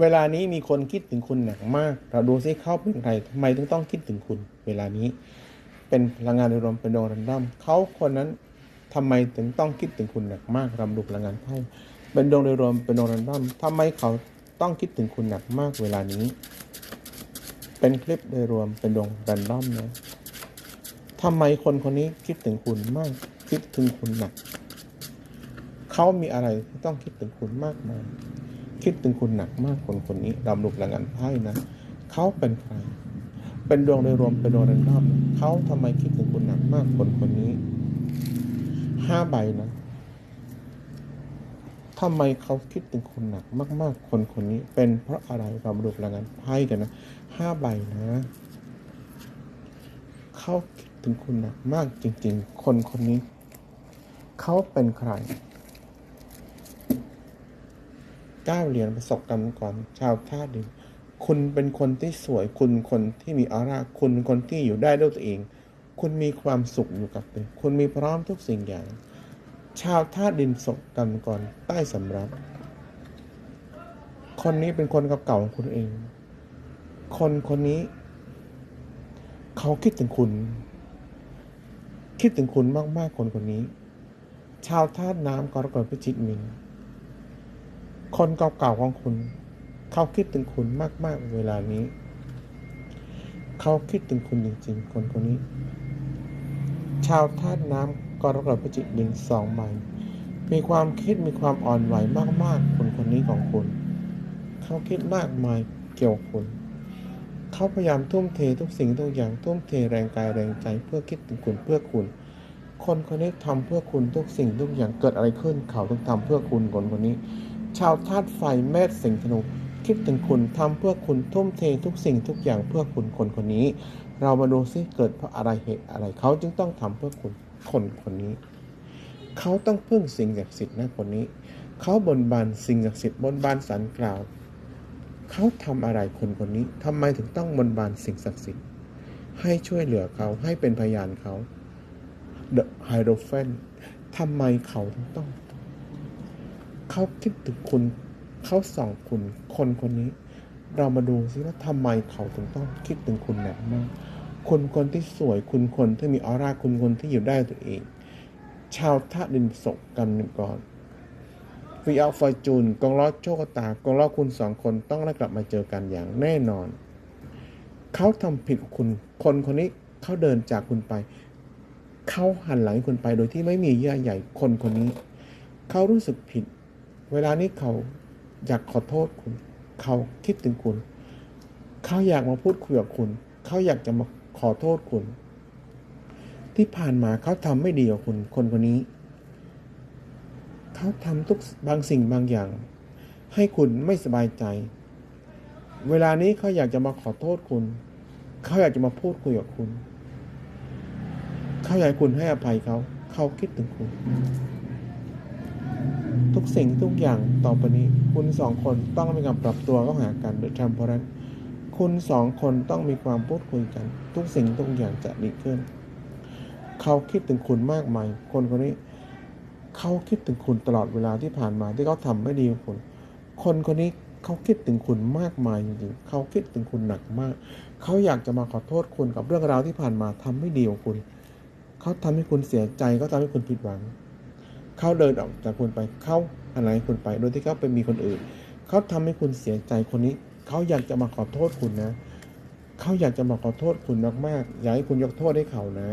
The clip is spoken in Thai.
เวลานี้มีคนคิดถึงคุณหนักมาก เราดูซิเขาเป็นใครทำไมถึงต้องคิดถึงคุณ เวลานี้ เป็นพลังงานโดยรวมเป็นดวงรันดอมเขาคนนั้นทำไมถึงต้องคิดถึงคุณหนักมากรำดูพลังงานไพ่เป็นดวงโดยรวมเป็นดวงรันดอมทำไมเขาต้องคิดถึงคุณหนักมากเวลานี้ เป็นคลิปโดยรวมเป็นดวงรันดอมนะทำไมคนคนนี้คิดถึงคุณมาก คิดถึงคุณหนัก เขามีอะไรที่ต้องคิดถึงคุณมากมาย คิดถึงคุณหนักมากคนคนนี้ดำลุกแรงงานไพ่นะเขาเป็นใคร เป็นดวงโดยรวมเป็นดวงแรนดอมนะเขาทำไมคิดถึงคุณหนักมากคนคนนี้ห้าใบนะทำไมเขาคิดถึงคุณหนักมาก ๆ คนคนนี้ เป็นเพราะอะไรเรามาดูพลังงานไพ่กันนะห้าใบนะเขาคิดถึงคุณหนักมากจริง ๆ คนคนนี้ เขาเป็นใคร ก้าวเหรียญประสบกรรมก่อนชาวท่าดิน คุณเป็นคนที่สวย คุณคนที่มีออร่า คุณคนที่อยู่ได้ด้วยตัวเอง คุณมีความสุขอยู่กับตัวคุณมีพร้อมทุกสิ่งอย่าง ชาวท่าดินศกกรรมก่อนใต้สำรับ คนนี้เป็นคนเก่าของคุณเอง คนคนนี้ เขาคิดถึงคุณ คิดถึงคุณมากๆคนคนนี้ ชาวธาตุน้ำกรกฎพิจิกมิน คนเก่าๆของคุณ เขาคิดถึงคุณมาก ๆ เวลานี้ เขาคิดถึงคุณจริงๆ คนคนนี้ ชาวธาตุน้ำกรกฎพิจิกดินสองใบมีความคิดมีความอ่อนไหวมากๆ คนคนนี้ของคุณ เขาคิดมากมายเกี่ยวกับคุณเขาพยายามทุ่มเททุกสิ่งทุกอย่างทุ่มเทแรงกายแรงใจเพื่อคิดถึงคุณเพื่อคุณ คนคนนี้ทำเพื่อคุณทุกสิ่งทุกอย่างเกิดอะไรขึ้นเขาต้องทำเพื่อคุณคนคนนี้ ชาวธาตุไฟแม่สิงห์ธนูคิดถึงคุณทำเพื่อคุณทุ่มเททุกสิ่งทุกอย่างเพื่อคุณคนคนนี้ เรามาดูซิเกิดเพราะอะไรเหตุอะไร เขาจึงต้องทำเพื่อคุณคนคนนี้ เขาต้องพึ่งสิ่งศักดิ์สิทธิ์นะคนนี้ เขาบนบานสิ่งศักดิ์สิทธิ์บนบานสันกล่าว เขาทำอะไรคนคนนี้ทำไมถึงต้องบนบานสิ่งศักดิ์สิทธิ์ ให้ช่วยเหลือเขาให้เป็นพยานเขา The Hierophant ทำไมเขาถึงต้อง เขาคิดถึงคุณ เขาส่องคุณ คนคนนี้ เรามาดูซิว่าทำไมเขาถึงต้องคิดถึงคุณหนักมาก คุณคนที่สวย คุณคนที่มีออร่า คุณคนที่อยู่ได้ตัวเอง ชาวท่าดินศกกันก่อนฟีอัลฟอร์จูนกองล้อโชคตากองล้อคุณสองคนต้องได้กลับมาเจอกันอย่างแน่นอน เขาทำผิดคุณ คนคนนี้เขาเดินจากคุณไป เขาหันหลังคุณไปโดยที่ไม่มีเยื่อใหญ่คนคนนี้ เขารู้สึกผิด เวลานี้เขาอยากขอโทษคุณ เขาคิดถึงคุณ เขาอยากมาพูดคุยกับคุณ เขาอยากจะมาขอโทษคุณ ที่ผ่านมาเขาทำไม่ดีกับคุณ คนคนนี้ เขาทำทุกบางสิ่งบางอย่าง ให้คุณไม่สบายใจ เวลานี้เขาอยากจะมาขอโทษคุณ เขาอยากจะมาพูดคุยกับคุณ เขาอยากคุณให้อภัยเขา เขาคิดถึงคุณ ทุกสิ่งทุกอย่างต่อไปนี้ คุณสองคนต้องมีการปรับตัวเข้าหากันโดยทำเพราะนั้นคุณสองคนต้องมีความพูดคุยกัน ทุกสิ่งทุกอย่างจะดีขึ้น เขาคิดถึงคุณมากมาย คนคนนี้ เขาคิดถึงคุณตลอดเวลาที่ผ่านมาที่เขาทำไม่ดีกับคุณ คนคนนี้เขาคิดถึงคุณมากมายจริงๆเขาคิดถึงคุณหนักมาก เขาอยากจะมาขอโทษคุณกับเรื่องราวที่ผ่านมาทำไม่ดีของคุณ เขาทำให้คุณเสียใจเขาทำให้คุณผิดหวัง เขาเดินออกจากคุณไปเขาอะไรคุณไป โดยที่เขาไปมีคนอื่น เขาทำให้คุณเสียใจคนนี้ เขาอยากจะมาขอโทษคุณนะ เขาอยากจะมาขอโทษคุณมากๆอยากให้คุณยกโทษให้เขานะ